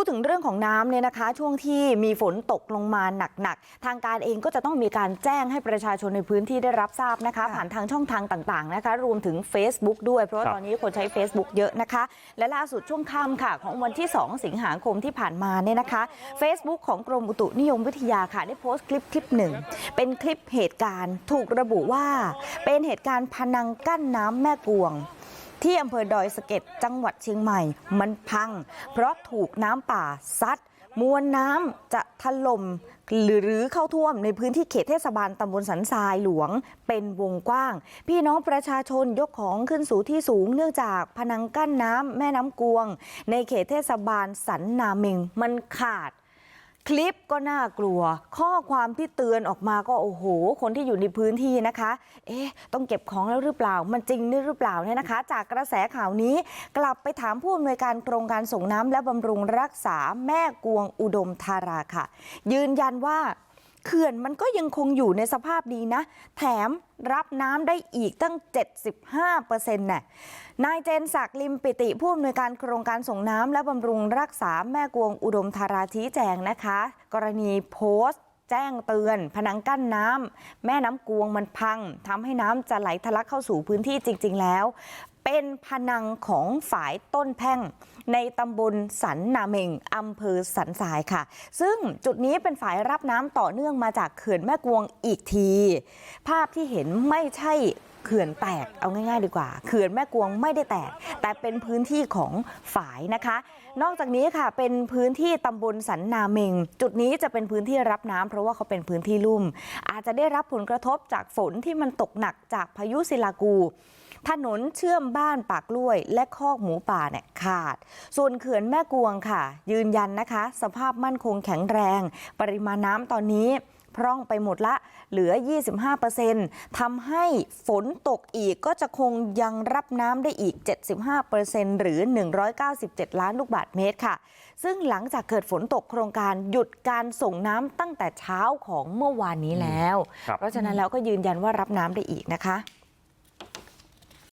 พูดถึงเรื่องของน้ำเนี่ยนะคะ ช่วงที่มีฝนตกลงมาหนักๆทางการเองก็จะต้องมีการแจ้งให้ประชาชนในพื้นที่ได้รับทราบนะคะ ผ่านทางช่องทางต่างๆนะคะรวมถึง Facebook ด้วย เพราะว่าครับตอนนี้คนใช้ Facebook เยอะนะคะ และล่าสุดช่วงค่ำค่ะ ของวันที่ 2 สิงหาคมที่ผ่านมาเนี่ยนะคะ Facebook ของกรมอุตุนิยมวิทยาค่ะได้โพสต์คลิปคลิปหนึ่งเป็นคลิปเหตุการณ์ถูกระบุว่า เป็นเหตุการณ์พนังกั้นน้ำแม่กวง ที่อำเภอดอยสะเก็ดจังหวัดเชียงใหม่มันพังเพราะถูกน้ำป่าซัดมวลน้ำจะถล่มหรือเข้าท่วมในพื้นที่เขตเทศบาลตำบลสันทรายหลวงเป็นวงกว้าง พี่น้องประชาชนยกของขึ้นสู่ที่สูงเนื่องจากพนังกั้นน้ำแม่น้ำกวง ในเขตเทศบาลสันนาเมงมันขาด คลิปก็น่ากลัวข้อความที่เตือนออกมาก็โอ้โหคนที่อยู่ในพื้นที่นะคะเอ๊ะต้องเก็บของแล้วหรือเปล่ามันจริงหรือเปล่าเนี่ยนะคะ จากกระแสข่าวนี้กลับไปถามผู้อำนวยการโครงการส่งน้ำและบำรุงรักษาแม่กวงอุดมธาราค่ะ ยืนยันว่า ขื่อนมันก็ยังคงอยู่ในสภาพดีนะแถมรับน้ำได้อีกตั้ง75%น่ะนายเจนศักดิ์ลิมปิติผู้อำนวยการโครงการส่งน้ำและบำรุงรักษาแม่กวงอุดมธาราชี้แจงนะคะ กรณีโพสต์แจ้งเตือน พนังกั้นน้ำแม่น้ำกวงมันพังทำให้น้ำจะไหลทะลักเข้าสู่พื้นที่จริง ๆ แล้ว เป็นพนังของฝายต้นแพ่งในตำบลสันนาเมงอำเภอสันทรายค่ะ ซึ่งจุดนี้เป็นฝายรับน้ำต่อเนื่องมาจากเขื่อนแม่กวงอีกที ภาพที่เห็นไม่ใช่เขื่อนแตกเอาง่ายๆ ดีกว่าเขื่อนแม่กวงไม่ได้แตก แต่เป็นพื้นที่ของฝายนะคะ นอกจากนี้ค่ะเป็นพื้นที่ตำบลสันนาเมง จุดนี้จะเป็นพื้นที่รับน้ำเพราะว่าเขาเป็นพื้นที่ลุ่ม อาจจะได้รับผลกระทบจากฝนที่มันตกหนักจากพายุศิลากู ถนนเชื่อมบ้านปากกล้วยและคอกหมูป่าเนี่ยขาด ส่วนเขื่อนแม่กวงค่ะ ยืนยันนะคะ สภาพมั่นคงแข็งแรง ปริมาณน้ำตอนนี้พร่องไปหมดละ เหลือ 25%ทำให้ฝนตกอีกก็จะคงยังรับน้ำได้อีก 75%หรือ 197 ล้านลูกบาทเมตรค่ะ ซึ่งหลังจากเกิดฝนตกโครงการหยุดการส่งน้ำตั้งแต่เช้าของเมื่อวานนี้แล้วครับเพราะฉะนั้นแล้วก็ยืนยันว่ารับน้ำได้อีกนะคะ